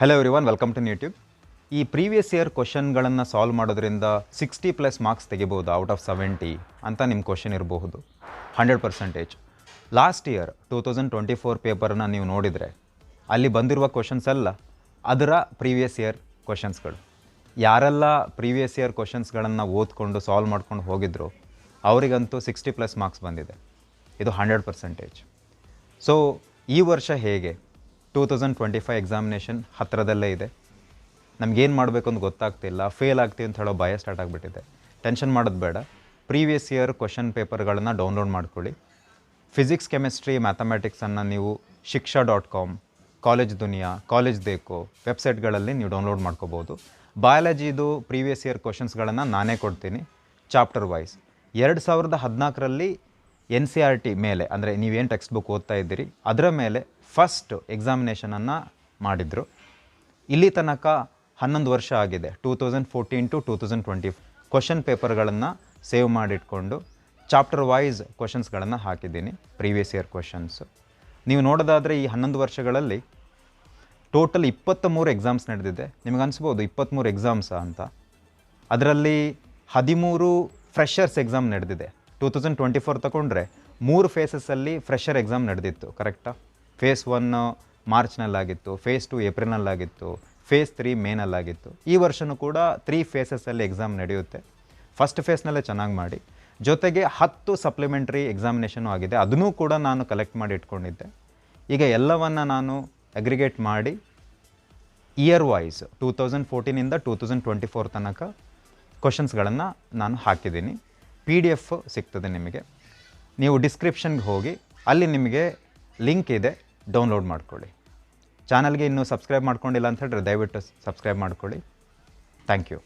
Hello everyone welcome to YouTube ಈ previous year ಕ್ವಶನ್ಗಳನ್ನು solve ಮಾಡೋದ್ರಿಂದ ಸಿಕ್ಸ್ಟಿ ಪ್ಲಸ್ ಮಾರ್ಕ್ಸ್ ತೆಗಿಬೋದು ಔಟ್ ಆಫ್ ಸೆವೆಂಟಿ ಅಂತ ನಿಮ್ಮ ಕ್ವಶನ್ ಇರಬಹುದು. Hundred percentage last year two thousand twenty four ಪೇಪರ್ನ ನೀವು ನೋಡಿದರೆ, ಅಲ್ಲಿ ಬಂದಿರುವ ಕ್ವಶನ್ಸ್ ಎಲ್ಲ ಅದರ ಪ್ರೀವಿಯಸ್ ಇಯರ್ ಕ್ವಶನ್ಸ್ಗಳು ಯಾರೆಲ್ಲ ಪ್ರೀವಿಯಸ್ ಇಯರ್ ಕ್ವಶನ್ಸ್ಗಳನ್ನು ಓದ್ಕೊಂಡು ಸಾಲ್ವ್ ಮಾಡ್ಕೊಂಡು ಹೋಗಿದ್ರು, ಅವರಿಗಂತೂ ಸಿಕ್ಸ್ಟಿ ಪ್ಲಸ್ ಮಾರ್ಕ್ಸ್ ಬಂದಿದೆ. ಇದು ಹಂಡ್ರೆಡ್ ಪರ್ಸೆಂಟೇಜ್ ಸೊ ಈ ವರ್ಷ ಹೇಗೆ? Two thousand twenty five examination ಹತ್ತಿರದಲ್ಲೇ ಇದೆ. ನಮಗೇನು ಮಾಡಬೇಕು ಅಂತ ಗೊತ್ತಾಗ್ತಿಲ್ಲ. ಫೇಲ್ ಆಗ್ತೀವಿ ಅಂತ ಹೇಳೋ ಭಯ ಸ್ಟಾರ್ಟ್ ಆಗಿಬಿಟ್ಟಿದೆ. ಟೆನ್ಷನ್ ಮಾಡೋದು ಬೇಡ. ಪ್ರೀವಿಯಸ್ ಇಯರ್ ಕ್ವಶನ್ ಪೇಪರ್ಗಳನ್ನು ಡೌನ್ಲೋಡ್ ಮಾಡ್ಕೊಳ್ಳಿ. ಫಿಸಿಕ್ಸ್ ಕೆಮಿಸ್ಟ್ರಿ ಮ್ಯಾಥಮೆಟಿಕ್ಸನ್ನು ನೀವು Shiksha dot com college Dunia college Dekho ವೆಬ್ಸೈಟ್ಗಳಲ್ಲಿ ನೀವು ಡೌನ್ಲೋಡ್ ಮಾಡ್ಕೋಬೋದು. ಬಯಾಲಜಿದು ಪ್ರೀವಿಯಸ್ ಇಯರ್ ಕ್ವಶನ್ಸ್ಗಳನ್ನು ನಾನೇ ಕೊಡ್ತೀನಿ. ಚಾಪ್ಟರ್ ವೈಸ್ ಎರಡು ಸಾವಿರದ ಹದಿನಾಲ್ಕರಲ್ಲಿ ಎನ್ ಸಿ ಆರ್ ಟಿ ಮೇಲೆ, ಅಂದರೆ ನೀವೇನು ಟೆಕ್ಸ್ಟ್ ಬುಕ್ ಓದ್ತಾ ಇದ್ದೀರಿ, ಅದರ ಮೇಲೆ ಫಸ್ಟ್ ಎಕ್ಸಾಮಿನೇಷನನ್ನು ಮಾಡಿದರು. ಇಲ್ಲಿ ತನಕ ಹನ್ನೊಂದು ವರ್ಷ ಆಗಿದೆ two thousand fourteen to two thousand twenty question ಪೇಪರ್ಗಳನ್ನು ಸೇವ್ ಮಾಡಿಟ್ಕೊಂಡು ಚಾಪ್ಟರ್ ವೈಸ್ ಕ್ವಶನ್ಸ್ಗಳನ್ನು ಹಾಕಿದ್ದೀನಿ ಪ್ರೀವಿಯಸ್ ಇಯರ್ ಕ್ವಶನ್ಸು ನೀವು ನೋಡೋದಾದರೆ ಈ ಹನ್ನೊಂದು ವರ್ಷಗಳಲ್ಲಿ ಟೋಟಲ್ ಇಪ್ಪತ್ತ ಮೂರು ಎಕ್ಸಾಮ್ಸ್ ನಡೆದಿದೆ. ನಿಮಗೆ ಅನಿಸ್ಬೋದು ಇಪ್ಪತ್ತ್ಮೂರು ಎಕ್ಸಾಮ್ಸಾ ಅಂತ. ಅದರಲ್ಲಿ ಹದಿಮೂರು ಫ್ರೆಷರ್ಸ್ ಎಕ್ಸಾಮ್ ನಡೆದಿದೆ. ಟೂ ತೌಸಂಡ್ ಟ್ವೆಂಟಿ ಫೋರ್ ತಗೊಂಡ್ರೆ ಮೂರು ಫೇಸಸ್ಸಲ್ಲಿ ಫ್ರೆಷರ್ ಎಕ್ಸಾಮ್ ನಡೆದಿತ್ತು ಕರೆಕ್ಟಾ ಫೇಸ್ ಒನ್ ಮಾರ್ಚ್ನಲ್ಲಾಗಿತ್ತು ಫೇಸ್ ಟು ಏಪ್ರಿಲ್ನಲ್ಲಾಗಿತ್ತು ಫೇಸ್ ತ್ರೀ ಮೇನಲ್ಲಾಗಿತ್ತು. ಈ ವರ್ಷವೂ ಕೂಡ ತ್ರೀ ಫೇಸಸ್ಸಲ್ಲಿ ಎಕ್ಸಾಮ್ ನಡೆಯುತ್ತೆ. ಫಸ್ಟ್ ಫೇಸ್ನಲ್ಲೇ ಚೆನ್ನಾಗಿ ಮಾಡಿ. ಜೊತೆಗೆ ಹತ್ತು ಸಪ್ಲಿಮೆಂಟ್ರಿ ಎಕ್ಸಾಮಿನೇಷನು ಆಗಿದೆ. ಅದನ್ನೂ ಕೂಡ ನಾನು ಕಲೆಕ್ಟ್ ಮಾಡಿ ಇಟ್ಕೊಂಡಿದ್ದೆ. ಈಗ ಎಲ್ಲವನ್ನು ನಾನು ಅಗ್ರಿಗೇಟ್ ಮಾಡಿ ಇಯರ್ ವೈಸ್ ಟೂ ತೌಸಂಡ್ ಫೋರ್ಟೀನಿಂದ ಟೂ ತೌಸಂಡ್ ಟ್ವೆಂಟಿ ಫೋರ್ ತನಕ ಕ್ವಶನ್ಸ್ಗಳನ್ನು ನಾನು ಹಾಕಿದ್ದೀನಿ. ಪಿ ಡಿ ಎಫ್ ಸಿಗ್ತದೆ ನಿಮಗೆ. ನೀವು ಡಿಸ್ಕ್ರಿಪ್ಷನ್ಗೆ ಹೋಗಿ, ಅಲ್ಲಿ ನಿಮಗೆ ಲಿಂಕ್ ಇದೆ ಡೌನ್ಲೋಡ್ ಮಾಡ್ಕೊಳ್ಳಿ. ಚಾನಲ್ಗೆ ಇನ್ನೂ ಸಬ್ಸ್ಕ್ರೈಬ್ ಮಾಡ್ಕೊಂಡಿಲ್ಲ ಅಂತ ಹೇಳಿದ್ರೆ ದಯವಿಟ್ಟು ಸಬ್ಸ್ಕ್ರೈಬ್ ಮಾಡ್ಕೊಳ್ಳಿ. Thank you